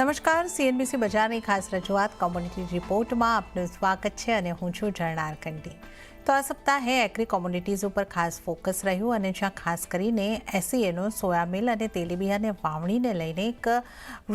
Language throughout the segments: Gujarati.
નમસ્કાર. સીએનબીસી બજારની ખાસ રજૂઆત કોમ્યુનિટી રિપોર્ટમાં આપનું સ્વાગત છે અને હું છું જરનાર કંડી તો આ સપ્તાહે એગ્રી કોમ્યુનિટીઝ ઉપર ખાસ ફોકસ રહ્યું અને જ્યાં ખાસ કરીને એસીએનો સોયામિલ અને તેલીબિયાને વાવણીને લઈને એક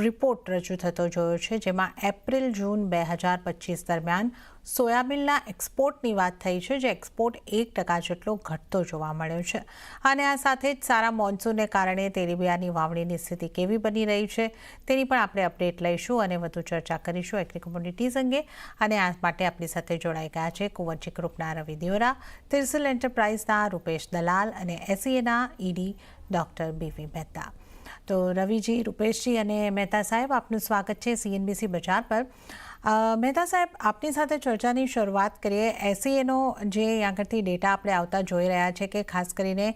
રિપોર્ટ રજૂ થતો જોયો છે, જેમાં એપ્રિલ જૂન બે હજાર પચીસ દરમિયાન સોયાબીનના એક્સપોર્ટની વાત થઈ છે, જે એક્સપોર્ટ એક ટકા જેટલો ઘટતો જોવા મળ્યો છે. અને આ સાથે જ સારા મોન્સૂનને કારણે તેલીબિયાની વાવણીની સ્થિતિ કેવી બની રહી છે, તેની પણ આપણે અપડેટ લઈશું અને વધુ ચર્ચા કરીશું એગ્રી કોમ્યુનિટીઝ અંગે. અને આ માટે આપણી સાથે જોડાઈ ગયા છે કુંવરજી ગ્રુપના રવિ દેવરા, તિરસલ એન્ટરપ્રાઇઝના રૂપેશ દલાલ અને એસીએના ED doctor B V Mehta. તો રવિજી, રૂપેશજી અને મહેતા સાહેબ, આપનું સ્વાગત છે સીએનબીસી બજાર પર. મહેતા સાહેબ, આપની સાથે ચર્ચાની શરૂઆત કરીએ. એસીએનો જે અહીં આગળથી ડેટા આપણે આવતા જોઈ રહ્યા છે કે ખાસ કરીને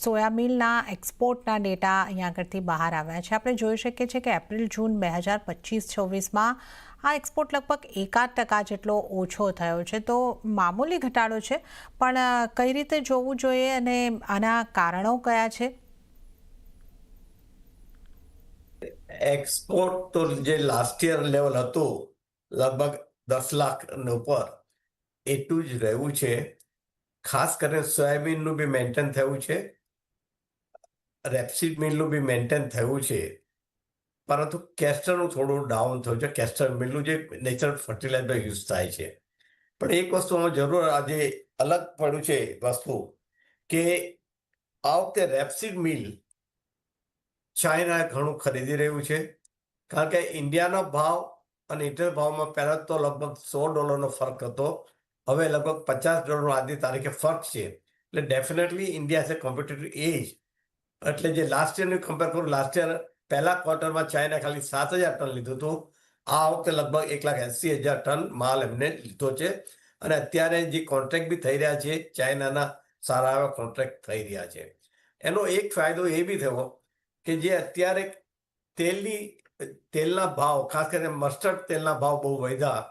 સોયાબીનના એક્સપોર્ટના ડેટા અહીંયા આગળથી બહાર આવ્યા છે. આપણે જોઈ શકીએ છીએ કે એપ્રિલ, જૂન બે હજાર પચીસ છવ્વીસમાં આ એક્સપોર્ટ લગભગ એકાદ ટકા જેટલો ઓછો થયો છે. તો મામૂલી ઘટાડો છે, પણ કઈ રીતે જોવું જોઈએ અને આના કારણો કયા છે? એક્સપોર્ટ તો જે લાસ્ટ યર લેવલ હતું, લગભગ દસ લાખ ઉપર, એટલું જ રહ્યું છે. ખાસ કરીને સોયાબીનનું બી મેન્ટેન થયું છે. રેપસીડ મિલનું બી મેન્ટેન થયું છે. પરંતુ કેસ્ટરનું થોડું ડાઉન થયું છે. કેસ્ટર મિલનું જે નેચરલ ફર્ટિલાઇઝર યુઝ થાય છે. પણ એક વસ્તુમાં જરૂર આજે અલગ પડ્યું છે વસ્તુ, કે આ વખતે રેપસીડ મિલ ચાઇના ઘણું ખરીદી રહ્યું છે. કારણ કે ઇન્ડિયાનો ભાવ અને ઇન્ટર ભાવમાં પહેલાં તો લગભગ સો ડોલરનો ફરક હતો. હવે લગભગ પચાસ ડોલરનો આજની તારીખે ફરક છે. એટલે ડેફિનેટલી ઇન્ડિયા છે કોમ્પિટેટિવ એજ. એટલે જે લાસ્ટ યરની કમ્પેર કરું લાસ્ટ યર પહેલા ક્વાર્ટરમાં ચાઇના ખાલી સાત હજાર ટન લીધું હતું. આ વખતે લગભગ એક લાખ એંસી હજાર ટન માલ એમને લીધો છે. અને અત્યારે જે કોન્ટ્રાક્ટ બી થઈ રહ્યા છે, ચાઇનાના સારા એવા કોન્ટ્રાક્ટ થઈ રહ્યા છે. એનો એક ફાયદો એ બી થયો કે જે અત્યારે તેલની, તેલના ભાવ, ખાસ કરીને મસ્ટર્ડ તેલના ભાવ બહુ વધ્યા,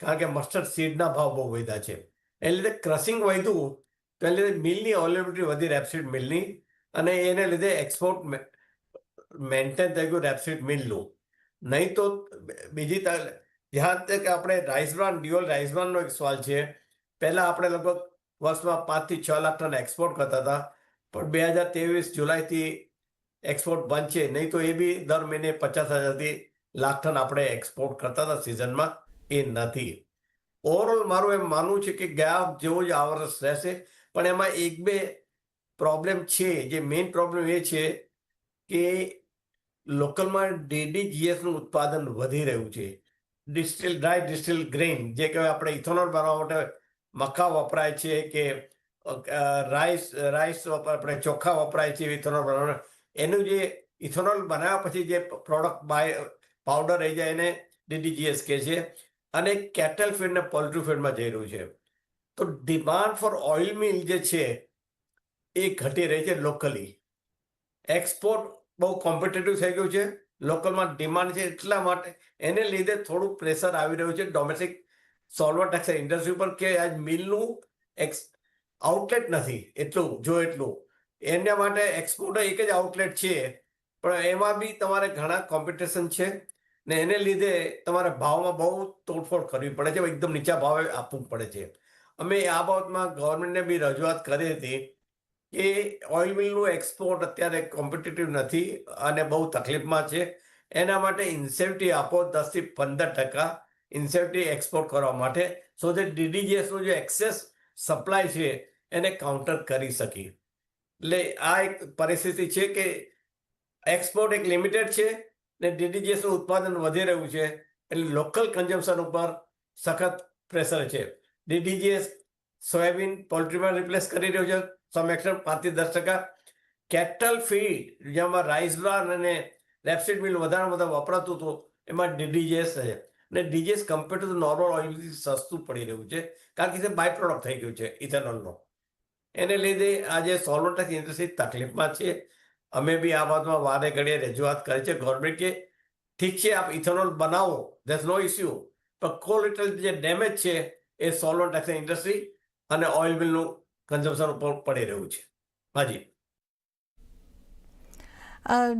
કારણ કે મસ્ટર્ડ સીડના ભાવ બહુ વધ્યા છે. એને લીધે ક્રશિંગ વધ્યું, તો એને લીધે મિલની અવેલેબિલિટી વધી રેપસીડ મિલની અને એને લીધે એક્સપોર્ટ મેન્ટેન થઈ ગયું રેપસીડ મિલનું નહીં તો બીજી જ્યાં તક આપણે રાઈસ બ્રાન્ડ ડ્યુઅલ રાઈસ બ્રાન્ડનો એક સવાલ છે. પહેલાં આપણે લગભગ વર્ષમાં પાંચથી છ લાખ ટન એક્સપોર્ટ કરતા હતા, પણ બે હજાર ત્રેવીસ જુલાઈથી એક્સપોર્ટ બંધ છે. નહીં તો એ બી દર મહિને પચાસ હજારથી લાખ ટન આપણે એક્સપોર્ટ કરતા હતા સિઝનમાં એ નથી. ઓવરઓલ મારું એમ માનવું છે કે ગયા જેવો જ આ વર્ષ રહેશે. પણ એમાં એક બે પ્રોબ્લેમ છે. જે મેઇન પ્રોબ્લેમ એ છે કે લોકલમાં ડીડીજીએસનું ઉત્પાદન વધી રહ્યું છે. ડિસ્ટિલ ડ્રાય ડિસ્ટિલ ગ્રેઇન જે કહેવાય આપણે ઇથોનોલ બનાવવા માટે મક્કા વપરાય છે કે રાઈસ રાઈસ આપણે ચોખા વપરાય છે ઇથોનોલ બનાવવા એનું જે ઇથોનોલ બનાવ્યા પછી જે પ્રોડક્ટ બાય પાવડર રહી જાય એને ડીડીજીએસ કહે છે. અને કેટલ ફીડ ને પોલ્ટ્રી ફીડમાં જઈ રહ્યું છે. તો ડિમાન્ડ ફોર ઓઇલ મિલ જે છે, એ ઘટી રહી છે લોકલી એક્સપોર્ટ બહુ કોમ્પિટેટિવ થઈ ગયું છે. લોકલમાં ડિમાન્ડ છે એટલા માટે એને લીધે થોડું પ્રેશર આવી રહ્યું છે ડોમેસ્ટિક સોલ્વર ટેક્સ ઇન્ડસ્ટ્રી પર કે આજ મિલનું એક્સ આઉટલેટ નથી, એટલું, જો એટલું. એના માટે એક્સપોર્ટ એક જ આઉટલેટ છે. પણ એમાં બી તમારે ઘણા કોમ્પિટિશન છે ને એને લીધે તમારે ભાવમાં બહુ તોડફોડ કરવી પડે છે, એકદમ નીચા ભાવે આપવું પડે છે. અમે આ બાબતમાં ગવર્મેન્ટને બી રજૂઆત કરી હતી કે ઓઇલ મિલનું એક્સપોર્ટ અત્યારે કોમ્પિટિટિવ નથી અને બહુ તકલીફમાં છે. એના માટે ઇન્સેન્ટિવ આપો દસથી પંદર ટકા ઇન્સેન્ટિવ એક્સપોર્ટ કરવા માટે સો દેટ ડીડીજીએસનું જે એક્સેસ સપ્લાય છે, એને કાઉન્ટર કરી શકી એટલે આ એક પરિસ્થિતિ છે કે એક્સપોર્ટ એક લિમિટેડ છે ને ડીડીજીએસનું ઉત્પાદન વધી રહ્યું છે એટલે લોકલ કન્ઝમ્પશન ઉપર સખત પ્રેશર છે. ડીડીજીએસ સોયાબીન પોલ્ટ્રીમાં રિપ્લેસ કરી રહ્યું છે. સમેક્ષણ પાંચથી દસ ટકા. કેટલ ફીડ જેમાં રાઈસ બ્રાન અને રેપસીડ મિલ વધારે વધારે વપરાતું હતું, એમાં ડીડીજીએસ છે. ને ડીજીએસ કમ્પેર ટુ નોર્મલ ઓઇલથી સસ્તું પડી રહ્યું છે. કારણ કે તે બાય પ્રોડક્ટ થઈ ગયું છે ઇથેનોલનો એને લીધે આજે સોલ્વન્ટ ઇન્ડસ્ટ્રી તકલીફમાં છે. અમે બી આ બાબતમાં વારે ઘડીએ રજૂઆત કરી છે ગવર્મેન્ટ કે ઠીક છે, આપ ઇથેનોલ બનાવો દેસ નો ઇસ્યુ પણ કોલિટલ જે ડેમેજ છે એ સોલો ટેક્સ ઇન્ડસ્ટ્રી અને ઓઇલ મિલનું કન્ઝમ્પશન ઉપર પડી રહ્યું છે. હાજી.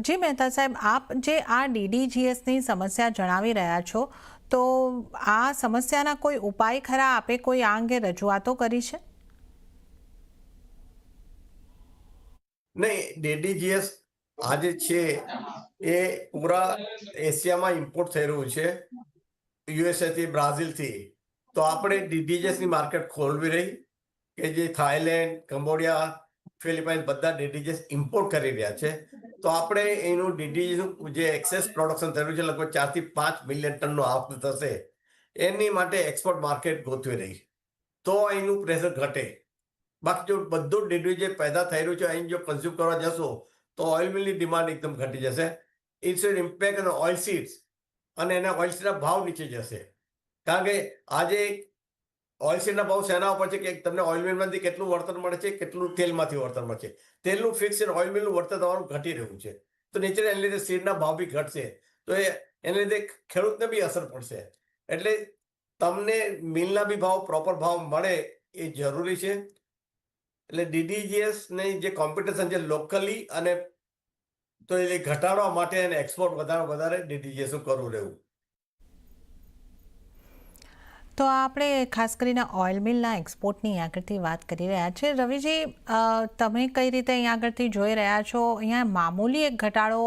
જી મહેતા સાહેબ, આપ જે આ ડીડીજીએસની સમસ્યા જણાવી રહ્યા છો, તો આ સમસ્યાના કોઈ ઉપાય ખરા? આપે કોઈ આ અંગે રજૂઆતો કરી છે? નહીં ડીડીજીએસ આજે છે. એ પૂરા એશિયામાં ઇમ્પોર્ટ થઈ રહ્યું છે. યુએસએથી બ્રાઝિલથી તો આપણે ડીડીજીએસની માર્કેટ ખોલવી રહી કે જે થાઈલેન્ડ કંબોડિયા ફિલિપાઇન બધા ડીડીજીએસ ઇમ્પોર્ટ કરી રહ્યા છે. તો આપણે એનું ડીડીજીનું જે એક્સેસ પ્રોડક્શન થયું છે, લગભગ ચારથી પાંચ મિલિયન ટનનો આપ થશે. એની માટે એક્સપોર્ટ માર્કેટ ગોતવી રહી. તો એનું પ્રેશર ઘટે. બાકી જો બધું જે પેદા થઈ રહ્યું છે, અહીં જો કન્ઝ્યુમ કરવા જશો, તો ઓઇલ મિલની ડિમાન્ડ એકદમ ઘટી જશે. ઇટ્સ એન ઇમ્પેક્ટ અને ઓઇલ સીડ્સ અને એના ઓઇલ સીડના ભાવ નીચે જશે. કારણ કે આજે ઓઇલ સીડના ભાવ શેના ઉપર છે કે તમને ઓઇલ મિલમાંથી કેટલું વળતર મળે છે, કેટલું તેલમાંથી વળતર મળે છે. તેલનું ફિક્સ અને ઓઇલ મિલનું વળતર તમારું ઘટી રહ્યું છે. તો નીચે એને લીધે સીડના ભાવ બી ઘટશે. તો એ એને લીધે ખેડૂતને બી અસર પડશે. એટલે તમને મિલના બી ભાવ પ્રોપર ભાવ મળે એ જરૂરી છે. એટલે ડીડીજીએસની જે કોમ્પિટિશન છે લોકલી અને તો એ ઘટાડવા માટે એને એક્સપોર્ટ વધારે વધારે ડીડીજીએસ કરવું રહેવું. તો આપણે ખાસ કરીને ઓઇલ મિલના એક્સપોર્ટની આગળથી વાત કરી રહ્યા છે. રવિજી તમે કઈ રીતે અહીં આગળથી જોઈ રહ્યા છો? અહીંયા મામૂલી એક ઘટાડો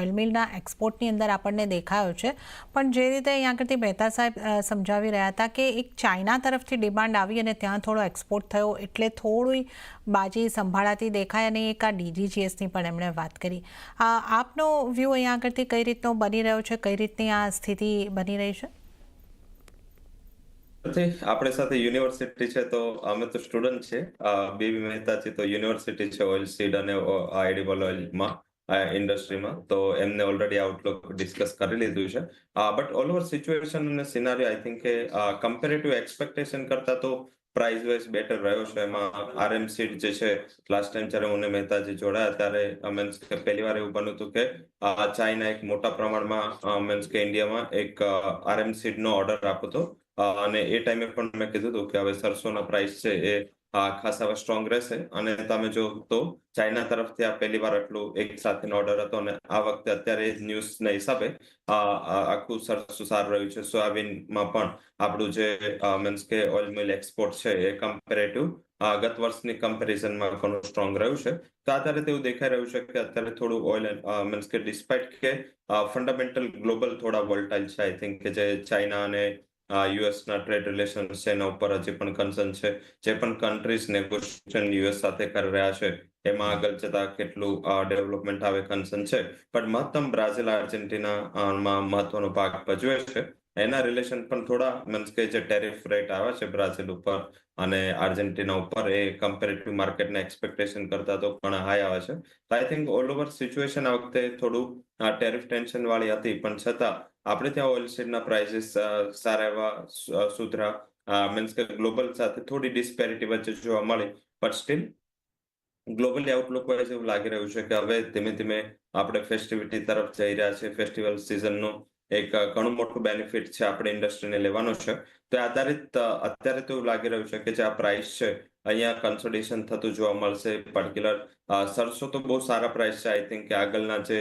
ઓઇલ મિલના એક્સપોર્ટની અંદર આપણને દેખાયો છે. પણ જે રીતે અહીં આગળથી મહેતા સાહેબ સમજાવી રહ્યા હતા કે એક ચાઇના તરફથી ડિમાન્ડ આવી અને ત્યાં થોડો એક્સપોર્ટ થયો એટલે થોડી બાજી સંભાળાતી દેખાય અને એક આ ડીજીજીએસની પણ એમણે વાત કરી. આપનો વ્યૂ અહીંયા આગળથી કઈ રીતનો બની રહ્યો છે? કઈ રીતની આ સ્થિતિ બની રહી છે? આપણી સાથે યુનિવર્સિટી છે તો અમે તો સ્ટુડન્ટ છે. બેબી મહેતા છે તો યુનિવર્સિટી છે ઓઇલ સીડ અને આઈડિબલ ઓઇલમાં ઇન્ડસ્ટ્રીમાં. તો એમને ઓલરેડી આઉટલુક ડિસ્કસ કરી લીધું છે. બટ ઓલ ઓવર સિચ્યુએશન અને સિનારીઓ આઈ થિંક કે કમ્પેરેટિવ એક્સપેક્ટેશન કરતા તો પ્રાઇસ વાઇઝ બેટર રહ્યો છે. એમાં આરએમ સીડ જે છે લાસ્ટ ટાઈમ જ્યારે હું મહેતાજી જોડાયા ત્યારે મીન્સ કે પહેલી વાર એવું બન્યું હતું કે ચાઇના એક મોટા પ્રમાણમાં મીન્સ કે ઇન્ડિયામાં એક આરએમ સીડ નો ઓર્ડર આપ્યો હતો અને એ ટાઈમે પણ મેં કીધું હતું કે હવે સરસોના પ્રાઇસ છે એ આ ખાસા હવે સ્ટ્રોંગ રહેશે. અને તમે જો તો ચાઇના તરફથી આ પહેલી વાર આટલું એક સાથેનો ઓર્ડર હતો અને આ વખતે અત્યારે ન્યૂઝના હિસાબે આ આખું સરસું સારું રહ્યું છે. સોયાબીનમાં પણ આપણું જે મીન્સ કે ઓઇલ મિલ એક્સપોર્ટ છે એ કમ્પેરેટિવ ગત વર્ષની કમ્પેરિઝનમાં ઘણું સ્ટ્રોંગ રહ્યું છે. તો આધારે તેવું દેખાઈ રહ્યું છે કે અત્યારે થોડું ઓઇલ મીન્સ કે ડિસ્પાઇટ કે ફંડામેન્ટલ ગ્લોબલ થોડા વોલ્ટાઇલ છે. આઈ થિંક કે જે ચાઇના અને યુએસ ના ટ્રેડ રિલેશન્સ છે, એના ઉપર હજી પણ કન્સર્ન છે. જે પણ કન્ટ્રીઝ નેગોશિએશન યુએસ સાથે કરી રહ્યા છે, એમાં આગળ જતા કેટલું ડેવલપમેન્ટ આવે કન્સર્ન છે. પણ મહત્તમ બ્રાઝિલ આર્જેન્ટિનામાં મહત્વનો ભાગ ભજવે છે. એના રિલેશન પણ થોડા મીન્સ કે જે ટેરિફ રેટ આવે છે બ્રાઝિલ ઉપર અને આર્જેન્ટિના ઉપર, એ કમ્પેરેટિવ માર્કેટના એક્સપેક્ટેશન કરતા તો ઘણા હાઈ આવે છે. I think all over situation આ વખતે થોડું ટેરિફ ટેન્શન વાળી હતી. પણ છતાં આપણે ત્યાં ઓઇલ શેડના પ્રાઇસીસ સારા એવા સુધરા મીન્સ કે ગ્લોબલ સાથે થોડી ડિસ્પેરિટી વચ્ચે જોવા મળી. But still globally outlook wise એવું લાગી રહ્યું છે કે હવે ધીમે ધીમે આપણે ફેસ્ટિવિટી તરફ જઈ રહ્યા છે ફેસ્ટિવલ સિઝનનું એક ઘણું મોટું બેનિફિટ છે આપણે ઇન્ડસ્ટ્રીને લેવાનો છે. તો આધારિત અત્યારે તો એવું લાગી રહ્યું છે કે જે આ પ્રાઇસ છે અહીંયા કન્સોલિડેશન થતું જોવા મળશે. પર્ટિક્યુલર સરસો તો બહુ સારા પ્રાઇસ છે. આઈ થિંક કે આગળના જે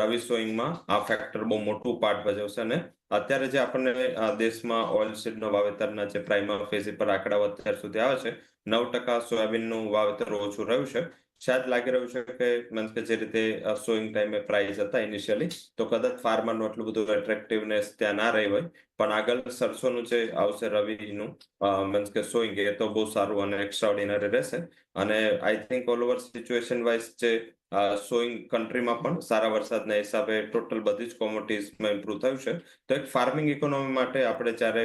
રવિ સોઈંગમાં આ ફેક્ટર બહુ મોટું પાર્ટ ભજવશે અને અત્યારે જે આપણને દેશમાં ઓઇલ સીડનો વાવેતરના જે પ્રાઇમર ફેઝ પર આંકડાઓ અત્યાર સુધી આવે છે, નવ ટકા સોયાબીનનું વાવેતર ઓછું રહ્યું છે. શાયદ લાગી રહ્યું છે કે મીન્સ કે જે રીતે સોઈંગ ટાઈમે પ્રાઇસ હતા ઇનિશિયલી તો કદાચ ફાર્મરનું એટલું બધું એટ્રેક્ટિવનેસ ત્યાં ના રહી હોય. પણ આગળ સરસોનું જે આવશે રવિનું મીન્સ કે સોઈંગ એ તો બહુ સારું અને એક્સ્ટ્રાઓર્ડિનરી રહેશે. અને I think all over situation wise જે સોઈંગ કન્ટ્રીમાં પણ સારા વરસાદના હિસાબે ટોટલ બધી જ કોમોડિટીઝમાં ઇમ્પ્રુવ થયું છે. તો એક ફાર્મિંગ ઇકોનોમી માટે આપણે જ્યારે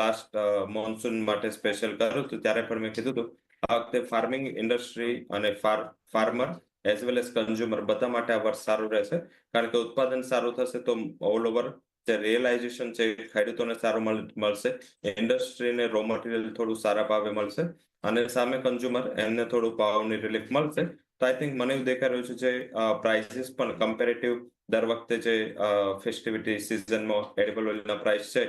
લાસ્ટ મોન્સૂન માટે સ્પેશિયલ કર્યું હતું, ત્યારે પણ મેં કીધું હતું આ વખતે ફાર્મિંગ ઇન્ડસ્ટ્રી અને farmer as well as consumer બધા માટે આ વર્ષ સારું રહેશે. કારણ કે ઉત્પાદન સારું થશે તો ઓલ ઓવર જે રિયલાઇઝેશન છે ખેડૂતોને સારું મળશે. ઇન્ડસ્ટ્રીને રો મટીરિયલ થોડું સારા ભાવે મળશે અને સામે કન્ઝ્યુમર એમને થોડું ભાવની રિલીફ મળશે. તો આઈ થિંક મને એવું દેખાઈ રહ્યું છે જે પ્રાઇસીસ પણ કમ્પેરેટિવ દર વખતે જે ફેસ્ટિવિટી સિઝનમાં એડેબલ ઓઇલના પ્રાઇસ છે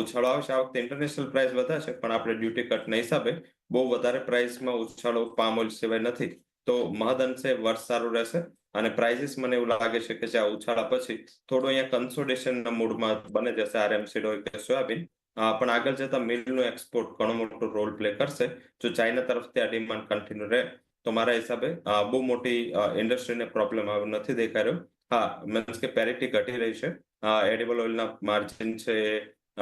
ઉછાળો આવશે. આ વખતે ઇન્ટરનેશનલ પ્રાઇસ વધારે પણ આપણે ડ્યુટી કટના હિસાબે બહુ વધારે પ્રાઇસમાં ઉછાળો પામ ઓઇલ સિવાય નથી. તો મહદ અંશે વર્ષ સારું રહેશે અને પ્રાઇઝિસ મને એવું લાગે છે કે જે આ ઉછાળા પછી થોડું અહીંયા કન્સોલેશનના મૂડમાં બને જશે. આરએમસીડ હોય કે સોયાબીન. પણ આગળ જતા મિલનું એક્સપોર્ટ ઘણો મોટો રોલ પ્લે કરશે. જો ચાઇના તરફથી આ ડિમાન્ડ કન્ટિન્યુ રહે, તો મારા હિસાબે બહુ મોટી ઇન્ડસ્ટ્રીને પ્રોબ્લેમ આવ્યો નથી દેખાઈ રહ્યો. હા મીન્સ કે પેરિટી ઘટી રહી છે. એડિબલ ઓઇલના માર્જિન છે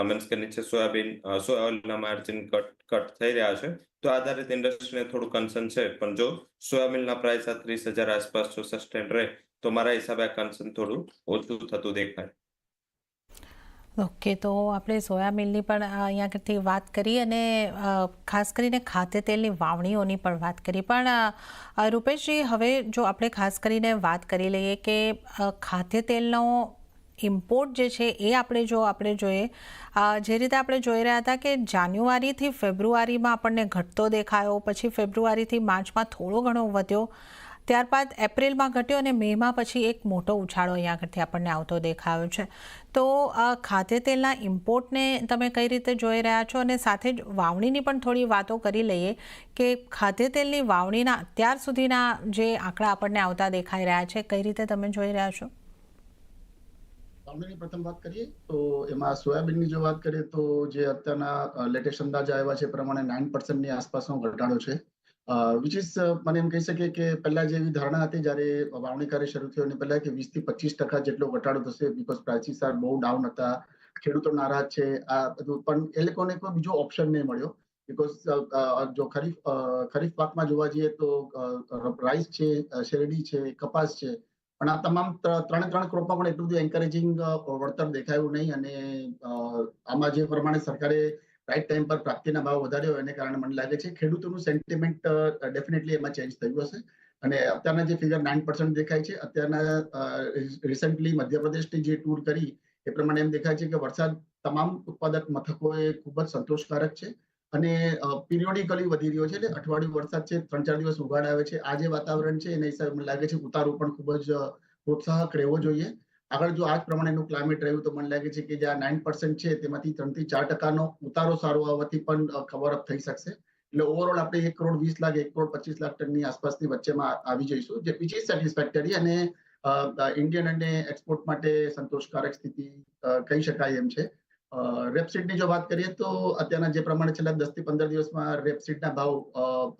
મીન્સ કે નીચે સોયાબીન સોયા ઓઇલના માર્જિન કટ કટ થઈ રહ્યા છે। તો આધારિત ઇન્ડસ્ટ્રીને થોડું કન્સર્ન છે, પણ જો સોયાબીનના પ્રાઇસ આ ત્રીસ હજાર આસપાસ જો સસ્ટેન રહે, તો મારા હિસાબે આ કન્સર્ન થોડું ઓછું થતું દેખાય. ઓકે તો આપણે સોયા મિલની પણ અહીંયા આગળથી વાત કરી અને ખાસ કરીને ખાદ્ય તેલની વાવણીઓની પણ વાત કરી. પણ રૂપેશજી, હવે જો આપણે ખાસ કરીને વાત કરી લઈએ કે ખાદ્ય તેલનો ઇમ્પોર્ટ જે છે એ આપણે જો, આપણે જોઈએ જે રીતે આપણે જોઈ રહ્યા હતા કે જાન્યુઆરીથી ફેબ્રુઆરીમાં આપણને ઘટતો દેખાયો, પછી ફેબ્રુઆરીથી માર્ચમાં થોડો ઘણો વધ્યો, ત્યારબાદ એપ્રિલમાં ઘટ્યો અને મેમાં પછી એક મોટો ઉછાળો અહીંયા આગળથી આપણને આવતો દેખાયો છે. તો ખાદ્ય તેલના ઇમ્પોર્ટને તમે કઈ રીતે જોઈ રહ્યા છો? અને સાથે જ વાવણીની પણ થોડી વાતો કરી લઈએ કે ખાદ્ય તેલની વાવણીના અત્યાર સુધીના જે આંકડા આપણને આવતા દેખાઈ રહ્યા છે, કઈ રીતે તમે જોઈ રહ્યા છો? વાવણીની પ્રથમ વાત કરીએ, તો એમાં સોયાબીનની જો વાત કરીએ, તો જે અત્યારના લેટેસ્ટ અંદાજ આવ્યા છે પ્રમાણે નાઇન પર્સન્ટની આસપાસનો ઘટાડો છે. વિચ ઇઝ મને એમ કહી શકીએ કે પહેલા જેવી ધારણા હતી જ્યારે વાવણી કાર્ય શરૂ થયું અને પહેલા કે વીસથી પચીસ ટકા જેટલો ઘટાડો થશે બીકોઝ પ્રાઇસીસ આર બહુ ડાઉન હતા, ખેડૂતો નારાજ છે, આ બધું. પણ એ લોકોને કોઈ બીજો ઓપ્શન નહીં મળ્યો બીકોઝ જો ખરીફ ખરીફ પાકમાં જોવા જઈએ તો રાઈસ છે શેરડી છે, કપાસ છે પણ આ તમામ ત્રણે ત્રણ ક્રોપમાં પણ એટલું બધું એન્કરેજિંગ વળતર દેખાયું નહીં અને આમાં જે પ્રમાણે સરકારે રાઈટ ટાઈમ પર પ્રાપ્તિના ભાવ વધાર્યો એને કારણે મને લાગે છે ખેડૂતોનું સેન્ટિમેન્ટ ડેફિનેટલી એમાં ચેન્જ થયું હશે. અને અત્યારના જે ફિગર નાઇન પર્સન્ટ દેખાય છે, અત્યારના રિસન્ટલી મધ્યપ્રદેશની જે ટૂર કરી, એ પ્રમાણે એમ દેખાય છે કે વરસાદ તમામ ઉત્પાદક મથકોએ ખૂબ જ સંતોષકારક છે. અને પિરિયોડિકલી વધી રહ્યો છે. એટલે અઠવાડિયું વરસાદ છે, ત્રણ ચાર દિવસ ઉઘાડ આવે છે. આ જે વાતાવરણ છે, એના હિસાબે મને લાગે છે ઉતારો પણ ખૂબ જ પ્રોત્સાહક રહેવો જોઈએ. આગળ જો આ જ પ્રમાણેનું ક્લાઇમેટ રહ્યું તો મને લાગે છે કે જે આ નાઇન પર્સન્ટ છે, તેમાંથી ત્રણથી ચાર ટકાનો ઉતારો સારો આવવાથી પણ કવર અપ થઈ શકશે. એટલે ઓવરઓલ આપણે એક કરોડ વીસ લાખ, એક કરોડ પચીસ લાખ ટનની આસપાસની વચ્ચેમાં આવી જઈશું. જે વિચ ઇઝ સેટિસ્ફેક્ટરી અને ઇન્ડિયન અને એક્સપોર્ટ માટે સંતોષકારક સ્થિતિ કહી શકાય એમ છે. રેપસીડની જો વાત કરીએ તો અત્યારના જે પ્રમાણે છેલ્લા દસથી પંદર દિવસમાં રેપસીડના ભાવ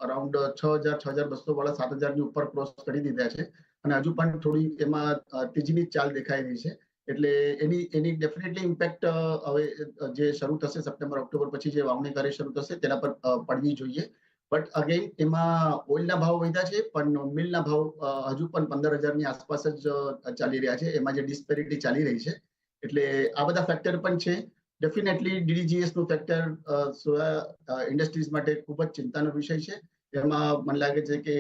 અરાઉન્ડ છ હજાર છ હજાર બસો વાળા સાત હજારની ઉપર ક્રોસ કરી દીધા છે. અને હજુ પણ થોડી એમાં તેજીની ચાલ દેખાઈ રહી છે. એટલે એની એની ડેફિનેટલી ઇમ્પેક્ટ હવે જે શરૂ થશે સપ્ટેમ્બર, ઓક્ટોબર પછી જે વાવણી કાર્ય શરૂ થશે તેના પર પડવી જોઈએ. બટ અગેન એમાં ઓઇલના ભાવ વધ્યા છે, પણ મિલના ભાવ હજુ પણ પંદર હજારની આસપાસ જ ચાલી રહ્યા છે. એમાં જે ડિસ્પેરિટી ચાલી રહી છે. એટલે આ બધા ફેક્ટર પણ છે. ડેફિનેટલી ડીડીજીએસનું ફેક્ટર સોયા ઇન્ડસ્ટ્રીઝ માટે ખૂબ જ ચિંતાનો વિષય છે. એમાં મને લાગે છે કે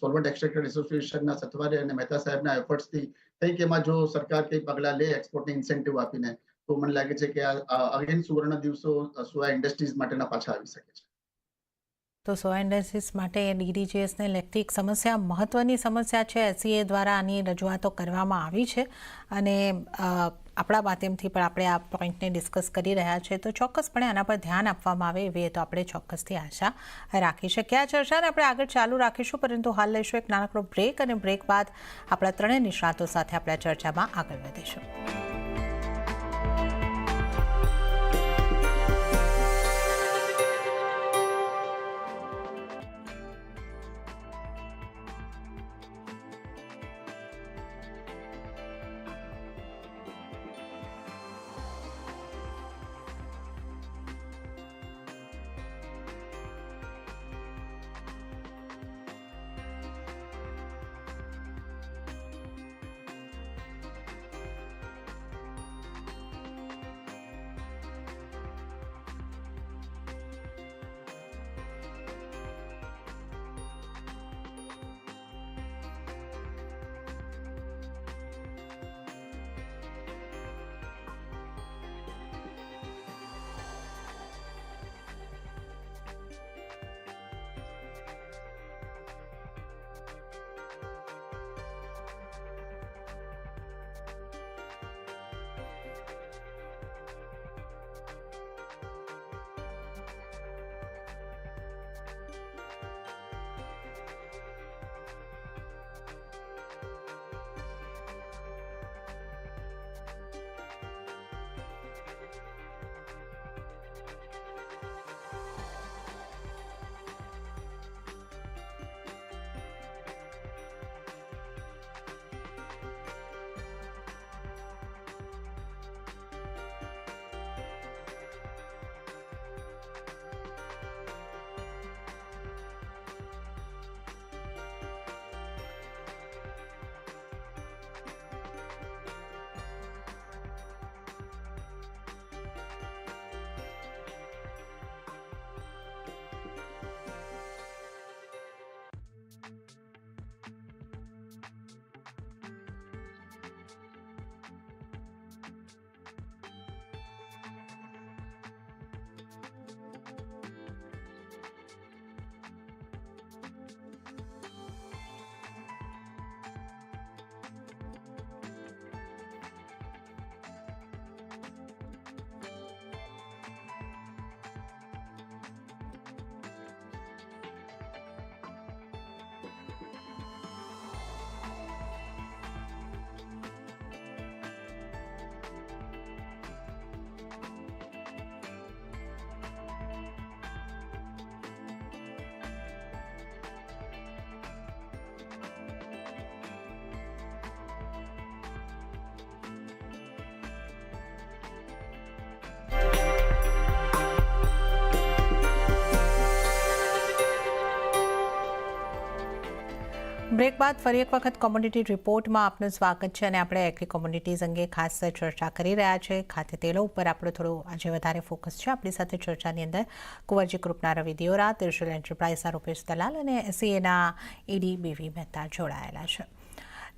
સોલવન્ટ એક્સટ્રેક્ટર એસોસિએશનના સથવારે અને મહેતા સાહેબના એફર્ટ્સથી કંઈક એમાં જો સરકાર કંઈ પગલાં લે એક્સપોર્ટને ઇન્સેન્ટિવ આપીને, તો મને લાગે છે કે આ અગેન સુવર્ણ દિવસો સોયા ઇન્ડસ્ટ્રીઝ માટેના પાછા આવી શકે છે. તો સોયા ઇન્ડસ્ટ્રીઝ માટે ડીડીજીએસને લગતી એક સમસ્યા, મહત્વની સમસ્યા છે એસસીએ દ્વારા આની રજૂઆતો કરવામાં આવી છે. અને આપણા માધ્યમથી પણ આપણે આ પોઈન્ટને ડિસ્કસ કરી રહ્યા છે. તો ચોક્કસપણે આના પર ધ્યાન આપવામાં આવે એવી તો આપણે ચોક્કસથી આશા રાખી શકીએ આ ચર્ચાને આપણે આગળ ચાલુ રાખીશું, પરંતુ હાલ લઈશું એક નાનકડો બ્રેક અને બ્રેક બાદ આપણા ત્રણેય નિષ્ણાતો સાથે આપણે ચર્ચામાં આગળ વધીશું. બ્રેક બાદ ફરી એક વખત કોમોડિટી રિપોર્ટમાં આપનું સ્વાગત છે અને આપણે એગ્રી કોમોડિટીઝ અંગે ખાસ ચર્ચા કરી રહ્યા છે. ખાતે તેલો ઉપર આપણો થોડો આજે વધારે ફોકસ છે. આપણી સાથે ચર્ચાની અંદર કુંવરજી ગ્રુપના રવિ દિયોરા, તિરશુલ એન્ટરપ્રાઇઝના રૂપેશ દલાલ અને સીએના ઈડી બીવી મહેતા જોડાયેલા છે.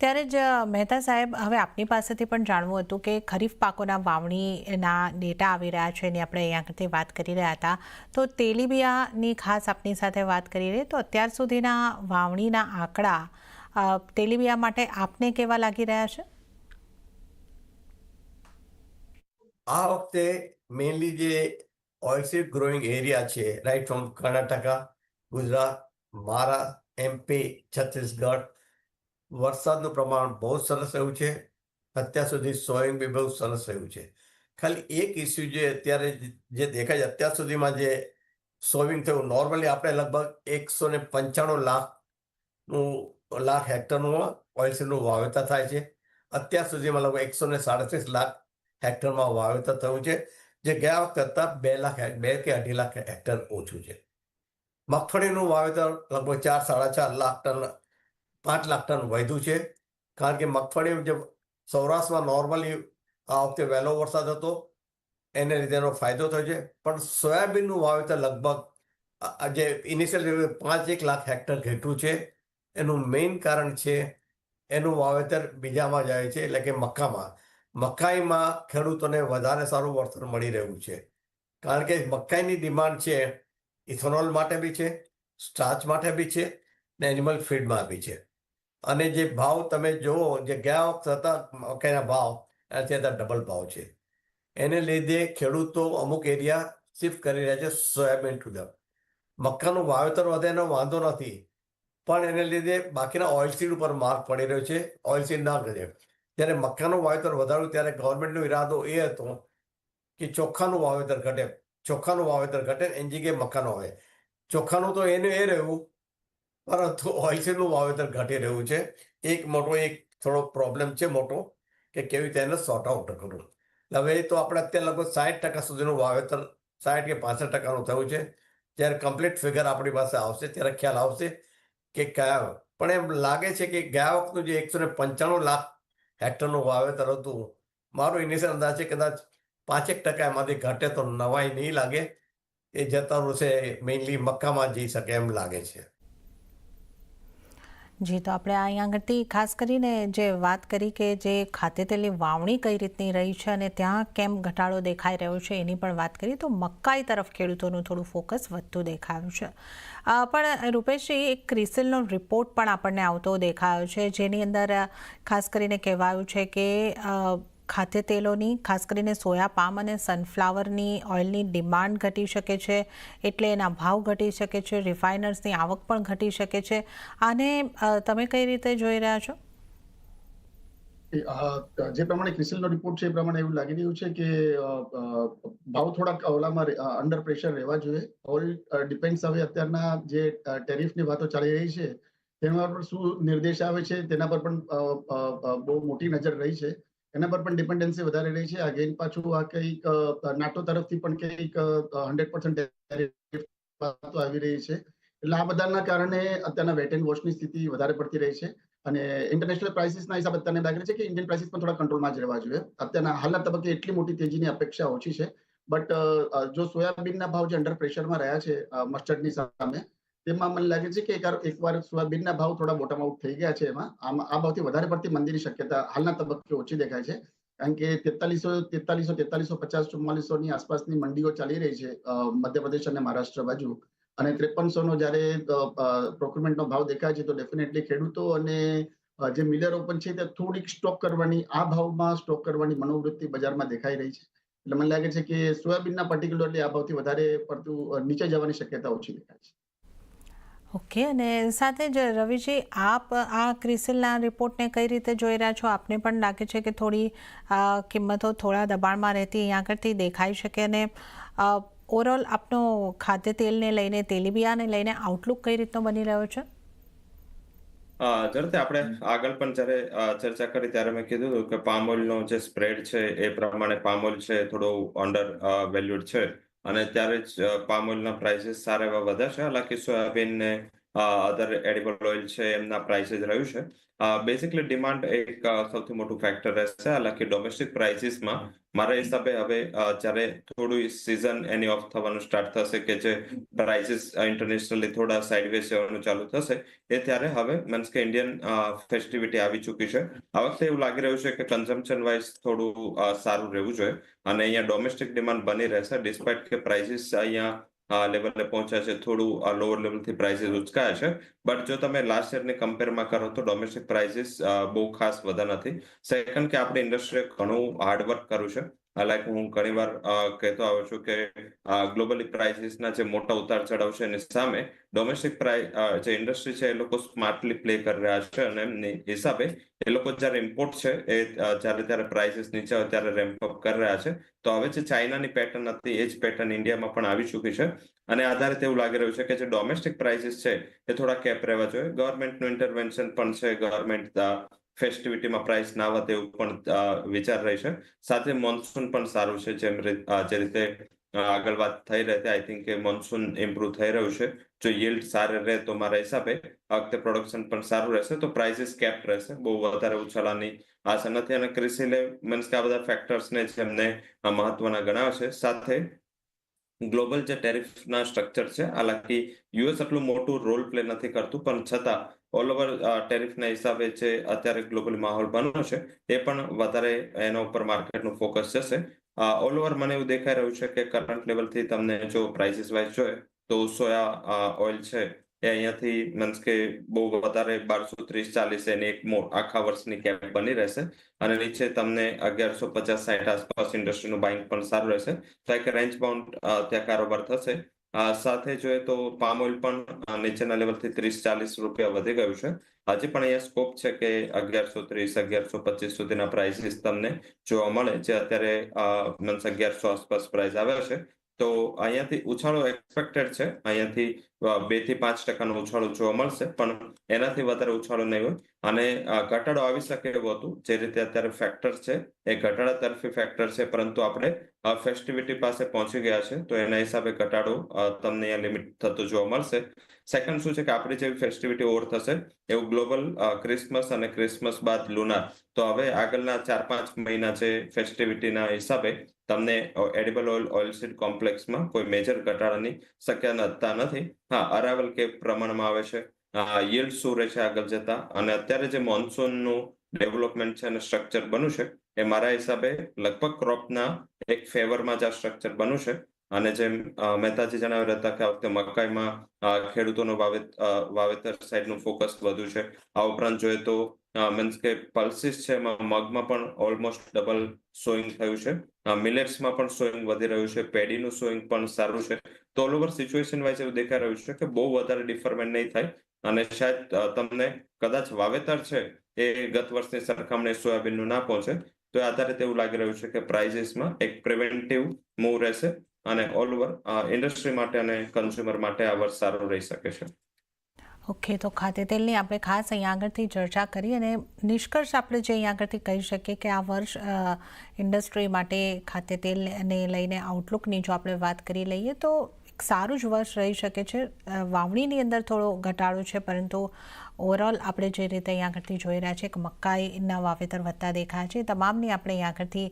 ત્યારે જ મહેતા સાહેબ, હવે આપની પાસેથી પણ જાણવું હતું કે ખરીફ પાકોના વાવણીના ડેટા આવી રહ્યા છે એની આપણે અહીંયાથી વાત કરી રહ્યા હતા. તો તેલીબિયાની ખાસ આપની સાથે વાત કરી રહી. તો અત્યાર સુધીના વાવણીના આંકડા તેલીબિયા માટે આપને કેવા લાગી રહ્યા છે? આ વખતે મેઇનલી જે ઓઇલસીડ ગ્રોઈંગ એરિયા છે right from Karnataka Gujarat Maharashtra MP Chhattisgarh વરસાદનું પ્રમાણ બહુ સરસ રહ્યું છે. અત્યાર સુધી સોઈંગ બી બહુ સરસ રહ્યું છે. ખાલી એક ઇસ્યુ જે અત્યારે જે દેખાય છે, અત્યાર સુધીમાં જે સોવિંગ થયું નોર્મલી આપણે લગભગ એકસો ને પંચાણું લાખનું લાખ હેક્ટરનું ઓઇલસીડનું વાવેતર થાય છે. અત્યાર સુધીમાં લગભગ એકસો ને સાડત્રીસ લાખ હેક્ટરમાં વાવેતર થયું છે, જે ગયા વખત કરતાં બે લાખ બે કે અઢી લાખ હેક્ટર ઓછું છે. મગફળીનું વાવેતર લગભગ ચાર, સાડા ચાર લાખ ટન પાંચ લાખ ટન વધ્યું છે. કારણ કે મગફળી જે સૌરાષ્ટ્રમાં નોર્મલી આ વખતે વહેલો વરસાદ હતો, એને લીધે એનો ફાયદો થયો છે. પણ સોયાબીનનું વાવેતર લગભગ જે ઇનિશિયલ પાંચ એક લાખ હેક્ટર ઘટ્યું છે, એનું મેઇન કારણ છે એનું વાવેતર બીજામાં જાય છે, એટલે કે મક્કામાં મકાઈમાં ખેડૂતોને વધારે સારું વળતર મળી રહ્યું છે. કારણ કે મકાઈની ડિમાન્ડ છે, ઇથોનોલ માટે બી છે, સ્ટાર્ચ માટે બી છે, ને એનિમલ ફીડમાં બી છે. અને જે ભાવ તમે જુઓ, જે ગયા વખત હતા મકાઈના ભાવ, એનાથી અત્યારે ડબલ ભાવ છે. એને લીધે ખેડૂતો અમુક એરિયા શિફ્ટ કરી રહ્યા છે સોયાબીન ધ મક્કાનું વાવેતર વધે એનો વાંધો નથી. પણ એને લીધે બાકીના ઓઇલસીડ ઉપર માર્ક પડી રહ્યો છે. ઓઇલસીડ ના કરે જ્યારે મક્કાનું વાવેતર વધાર્યું, ત્યારે ગવર્મેન્ટનો ઈરાદો એ હતો કે ચોખાનું વાવેતર ઘટે. ચોખાનું વાવેતર ઘટે, એની જગ્યાએ મકાનો આવે ચોખાનું તો એનું એ રહ્યું પરંતુ ઓઇલસીડનું વાવેતર ઘટી રહ્યું છે. એક મોટો, એક થોડો પ્રોબ્લેમ છે મોટો, કે કેવી રીતે એને સોર્ટ આઉટ કરવું. હવે તો આપણે અત્યારે લગભગ સાઠ ટકા સુધીનું વાવેતર સાઠ કે પાસઠ ટકાનું થયું છે. જ્યારે કમ્પ્લીટ ફિગર આપણી પાસે આવશે, ત્યારે ખ્યાલ આવશે કે કયા. પણ એમ લાગે છે કે ગયા વખતનું જે એકસો ને પંચાણું લાખ હેક્ટરનું વાવેતર હતું, મારો ઇનિશિયલ અંદાજ છે કદાચ પાંચેક ટકા એમાંથી ઘટે તો નવાઈ નહીં લાગે. એ જતા રહેશે મેઇનલી મક્કામાં જઈ શકે એમ લાગે છે. જી, તો આપણે અહીંયા આગળથી ખાસ કરીને જે વાત કરી કે જે ખાતે તેલી વાવણી કઈ રીતની રહી છે અને ત્યાં કેમ ઘટાડો દેખાઈ રહ્યો છે એની પણ વાત કરી તો મકાઈ તરફ ખેડૂતોનું થોડું ફોકસ વધતું દેખાયું છે. પણ રૂપેશજી, એક ક્રિસિલનો રિપોર્ટ પણ આપણને આવતો દેખાયો છે, જેની અંદર ખાસ કરીને કહેવાયું છે કે ખાદ્ય તેલોની, ખાસ કરીને સોયા પામ અને સનફ્લાવરની ઓઇલની ડિમાન્ડ ઘટી શકે છે, એટલે એના ભાવ ઘટી શકે છે રિફાઇનર્સની આવક પણ ઘટી શકે છે. આને તમે કઈ રીતે જોઈ રહ્યા છો? જે પ્રમાણે ક્રિસિલનો રિપોર્ટ છે, એ પ્રમાણે એવું લાગી રહ્યું છે કે ભાવ થોડાક ઓલામાં અંડર પ્રેશર રહેવા જોઈએ. ઓલ ડિપેન્ડ્સ હવે અત્યારના જે ટેરિફની વાતો ચાલી રહી છે, તેના પર શું નિર્દેશ આવે છે, તેના પર પણ બહુ મોટી નજર રહી છે. એના પર પણ ડિપેન્ડન્સી વધારે રહી છે. અગેન પાછું આ કંઈક નાટો તરફથી પણ કંઈક હંડ્રેડ પર્સન્ટ આવી રહી છે. એટલે આ બધાના કારણે અત્યારના વેટ એન્ડ વોશની સ્થિતિ વધારે પડતી રહી છે. અને ઇન્ટરનેશનલ પ્રાઇસીસના હિસાબે અત્યારે લાગે છે કે ઇન્ડિયન પ્રાઇસીસ પણ થોડા કંટ્રોલમાં જ રહેવા જોઈએ? અત્યારના હાલના તબક્કે એટલી મોટી તેજીની અપેક્ષા ઓછી છે. બટ જો સોયાબીનના ભાવ જે અંડર પ્રેશરમાં રહ્યા છે મસ્ટર્ડની સામે તેમાં મને લાગે છે કે એકવાર સોયાબીન સોયાબીનના ભાવ થોડા બોટમ આઉટ થઈ ગયા છે એમાં. આ ભાવથી વધારે પડતી મંદીની શક્યતા હાલના તબક્કે ઓછી દેખાય છે. કારણ કે તેતાલીસો તેતાલીસો તેતાલીસો પચાસ, ચુમ્માલીસો ની આસપાસની મંડીઓ ચાલી રહી છે મધ્યપ્રદેશ અને મહારાષ્ટ્ર બાજુ. અને ત્રેપનસો નો જયારે પ્રોક્યુરમેન્ટનો ભાવ દેખાય છે, તો ડેફિનેટલી ખેડૂતો અને જે મિલરો પણ છે, તે થોડીક સ્ટોક કરવાની, આ ભાવમાં સ્ટોક કરવાની મનોવૃત્તિ બજારમાં દેખાઈ રહી છે. એટલે મને લાગે છે કે સોયાબીનના પર્ટિક્યુલરલી આ ભાવથી વધારે પડતું નીચે જવાની શક્યતા ઓછી દેખાય છે. ઓકે અને સાથે જ રવિજી આપ આ ક્રિસિલના રિપોર્ટને કઈ રીતે જોઈ રહ્યા છો? આપને પણ લાગે છે કે થોડી કિંમતો થોડા દબાણમાં રહેતી અહીંયા આગળથી દેખાઈ શકે અને ઓવરઓલ આપનો ખાદ્ય તેલને લઈને તેલીબિયાને લઈને આઉટલુક કઈ રીતનો બની રહ્યો છે? અ, આપણે આગળ પણ જ્યારે ચર્ચા કરી ત્યારે મેં કીધું હતું કે પામ ઓઇલનો જે સ્પ્રેડ છે એ પ્રમાણે પામ ઓઇલ છે થોડું અંડર વેલ્યુડ છે. અને ત્યારે જ પામ ઓઇલના પ્રાઇસીસ સારા એવા વધ્યા છે? હાલાકી સોયાબીન ને અધર એડિબલ ઓઇલ છે, એમના પ્રાઇસીસ રહ્યું છે. બેસિકલી ડિમાન્ડ એક સૌથી મોટું ફેક્ટર રહેશે. હાલાકી ડોમેસ્ટિક પ્રાઇસીસમાં મારા હિસાબે હવે જ્યારે થોડું સિઝન એની ઓફ થવાનું સ્ટાર્ટ થશે કે જે પ્રાઇસીસ ઇન્ટરનેશનલી થોડા સાઇડવેઝ જવાનું ચાલુ થશે, એ ત્યારે હવે મીન્સ કે ઇન્ડિયન ફેસ્ટિવિટી આવી ચૂકી છે. આ વખતે એવું લાગી રહ્યું છે કે કન્ઝમ્પશન વાઇઝ થોડું સારું રહેવું જોઈએ અને અહીંયા ડોમેસ્ટિક ડિમાન્ડ બની રહેશે ડિસ્પાઇટ કે પ્રાઇસીસ અહીંયા લેવલે પહોંચ્યા છે. થોડું લોઅર લેવલથી પ્રાઇસીસ ઉચકાયા છે. બટ જો તમે લાસ્ટ યરને કમ્પેરમાં કરો તો ડોમેસ્ટિક પ્રાઇસીસ બહુ ખાસ વધા નથી. સેકન્ડ કે આપણે ઇન્ડસ્ટ્રીએ ઘણું હાર્ડવર્ક કર્યું છે. લાઈક હું ઘણીવાર કહેતો આવું છું કે ગ્લોબલી પ્રાઇસીસના જે મોટા ઉતાર ચઢાવ છે એની સામે ડોમેસ્ટિક પ્રાઇસ જે ઇન્ડસ્ટ્રી છે એ લોકો સ્માર્ટલી પ્લે કરી રહ્યા છે અને એમની હિસાબે એ લોકો જ્યારે ઇમ્પોર્ટ છે એ જ્યારે ત્યારે પ્રાઇસીસ નીચે હોય ત્યારે રેમ્પ કરી રહ્યા છે. તો હવે જે ચાઇનાની પેટર્ન હતી એ જ પેટર્ન ઇન્ડિયામાં પણ આવી ચૂકી છે. અને આધારે એવું લાગી રહ્યું છે કે જે ડોમેસ્ટિક પ્રાઇસીસ છે એ થોડા કેપ રહેવા જોઈએ. ગવર્મેન્ટનું ઇન્ટરવેન્શન પણ છે. ગવર્મેન્ટ ફેસ્ટિવિટીમાં પ્રાઇસ ના વધે એવું પણ વિચાર રહેશે સાથે મોન્સૂન પણ સારું છે, જેમ જે રીતે આગળ વાત થઈ રહી હતી આઈ થિંક કે મોન્સૂન ઇમ્પ્રુવ થઈ રહ્યું છે. જો યીલ્ડ સારી રહે તો મારા હિસાબે આ વખતે પ્રોડક્શન પણ સારું રહેશે. તો પ્રાઇસીસ કેપ રહેશે. બહુ વધારે ઉછાળાની આશા નથી. અને ક્રિસિલે મીન્સ કે આ બધા ફેક્ટર્સને જેમને મહત્વના ગણાવે છે. સાથે ગ્લોબલ જે ટેરિફના સ્ટ્રક્ચર છે, હાલાકી યુએસ આટલું મોટું રોલ પ્લે નથી કરતું, પણ છતાં ઓલ ઓવર ટેરિફના હિસાબે જે અત્યારે ગ્લોબલ માહોલ બન્યો છે એ પણ વધારે એના ઉપર માર્કેટનું ફોકસ જશે. ઓલ ઓવર મને એવું દેખાઈ રહ્યું છે કે કરંટ લેવલથી તમને જો પ્રાઇસીસ વાઇઝ જોઈએ, તો સોયા ઓઇલ છે એ અહીંયાથી મીન્સ કે બહુ વધારે બારસો ત્રીસ ચાલીસ એની એક આખા વર્ષની કેપ બની રહેશે. અને નીચે તમને અગિયારસો પચાસ સાઠ આસપાસ ઇન્ડસ્ટ્રીનું બાઇંગ પણ સારું રહેશે. તો એક રેન્જ બાઉન્ડ ત્યાં કારોબાર થશે. સાથે જોઈએ તો પામ ઓઇલ પણ નીચેના લેવલથી ત્રીસ ચાલીસ રૂપિયા વધી ગયું છે. હજી પણ અહીંયા સ્કોપ છે કે અગિયારસો ત્રીસ, અગિયારસો પચીસ સુધીના પ્રાઇસીસ તમને જોવા મળે. જે અત્યારે મીન્સ અગિયારસો આસપાસ પ્રાઇસ આવ્યા છે. તો અહીંયાથી ઉછાળો એક્સપેક્ટેડ છે. અહીંયાથી બેથી પાંચ ટકાનો ઉછાળો જોવા મળશે, પણ એનાથી વધારે ઉછાળો નહીં હોય. અને ઘટાડો આવી શકે એવું હતું. જે રીતે અત્યારે ફેક્ટર છે, એ ઘટાડા તરફી ફેક્ટર છે, પરંતુ આપણે ફેસ્ટિવિટી પાસે પહોંચી ગયા છે, તો એના હિસાબે ઘટાડો તમને અહીંયા લિમિટ થતો જોવા મળશે. સેકન્ડ શું છે કે આપણી જેવી ફેસ્ટિવિટી ઓવર થશે, એવું ગ્લોબલ ક્રિસમસ અને ક્રિસમસ બાદ લુના તો હવે આગળના ચાર પાંચ મહિના છે ફેસ્ટિવિટીના હિસાબે તમને એડિબલ ઓઇલ ઓઇલસીડ કોમ્પ્લેક્સમાં કોઈ મેજર ઘટાડાની શક્યતા નથી. હા અરાવલ કે પ્રમાણમાં આવે છે. યીલ્ડ શું રહેશે આગળ જતા? અને અત્યારે જે મોન્સૂનનું ડેવલપમેન્ટ છે અને સ્ટ્રક્ચર બન્યું છે, એ મારા હિસાબે લગભગ ક્રોપના એક ફેવરમાં જ આ સ્ટ્રક્ચર બન્યું છે. અને જેમ મહેતાજી જણાવ્યા હતા કે આ વખતે મકાઈમાં ખેડૂતોનો વાવેત વાવેતર સાઈડનું ફોકસ વધુ છે. આ ઉપરાંત જોઈએ તો મીન્સ કે પલ્સીસ છે એમાં મગમાં પણ ઓલમોસ્ટ ડબલ સોઈંગ થયું છે. મિલેટ્સમાં પણ સોઈંગ વધી રહ્યું છે. પેડીનું સોઈંગ પણ સારું છે. તો ઓલ ઓવર સિચ્યુએશન વાઇઝ એવું દેખાઈ રહ્યું છે કે બહુ વધારે ડિફરમેન્ટ નહીં થાય. અને શાયદ તમને કદાચ વાવેતર છે એ ગત વર્ષની સરખામણી સોયાબીનનું ના પહોંચે, તો આધારે એવું લાગી રહ્યું છે કે પ્રાઇઝીસમાં એક પ્રિવેન્ટિવ મૂવ રહેશે અને ઓલ ઓવર ઇન્ડસ્ટ્રી માટે અને કન્ઝ્યુમર માટે આ વર્ષ સારું રહી શકે છે. ઓકે, તો ખાદ્યતેલની આપણે ખાસ અહીંયા આગળથી ચર્ચા કરી અને નિષ્કર્ષ આપણે જે અહીંયા આગળથી કહી શકીએ કે આ વર્ષ ઇન્ડસ્ટ્રી માટે ખાદ્યતેલને લઈને આઉટલુકની જો આપણે વાત કરી લઈએ તો એક સારું જ વર્ષ રહી શકે છે. વાવણીની અંદર થોડો ઘટાડો છે, પરંતુ ઓવરઓલ આપણે જે રીતે અહીંયા આગળથી જોઈ રહ્યા છીએ કે મકાઈના વાવેતર વધતા દેખાય છે તમામની આપણે અહીંયા આગળથી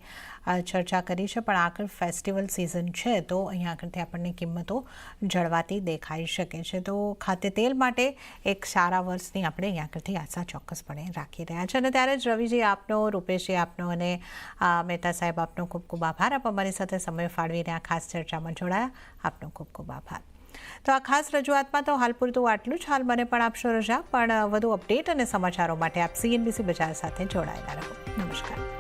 ચર્ચા કરી છે. પણ આગળ ફેસ્ટિવલ સિઝન છે, તો અહીંયા આગળથી આપણને કિંમતો જળવાતી દેખાઈ શકે છે. તો ખાતે તેલ માટે એક સારા વર્ષની આપણે અહીંયા આગળથી આશા ચોક્કસપણે રાખી રહ્યા છે. અને ત્યારે જ રવિજી આપનો, રૂપેશજી આપનો અને મહેતા સાહેબ આપનો ખૂબ ખૂબ આભાર. આપ અમારી સાથે સમય ફાળવીને આ ખાસ ચર્ચામાં જોડાયા. આપનો ખૂબ ખૂબ આભાર. તો આ ખાસ રજૂઆતમાં તો હાલ પૂરતું આટલું જ હાલ મને પણ આપશો રજા, પણ વધુ અપડેટ અને સમાચારો માટે આપ સીએનબીસી બજાર સાથે જોડાયેલા રહો. નમસ્કાર.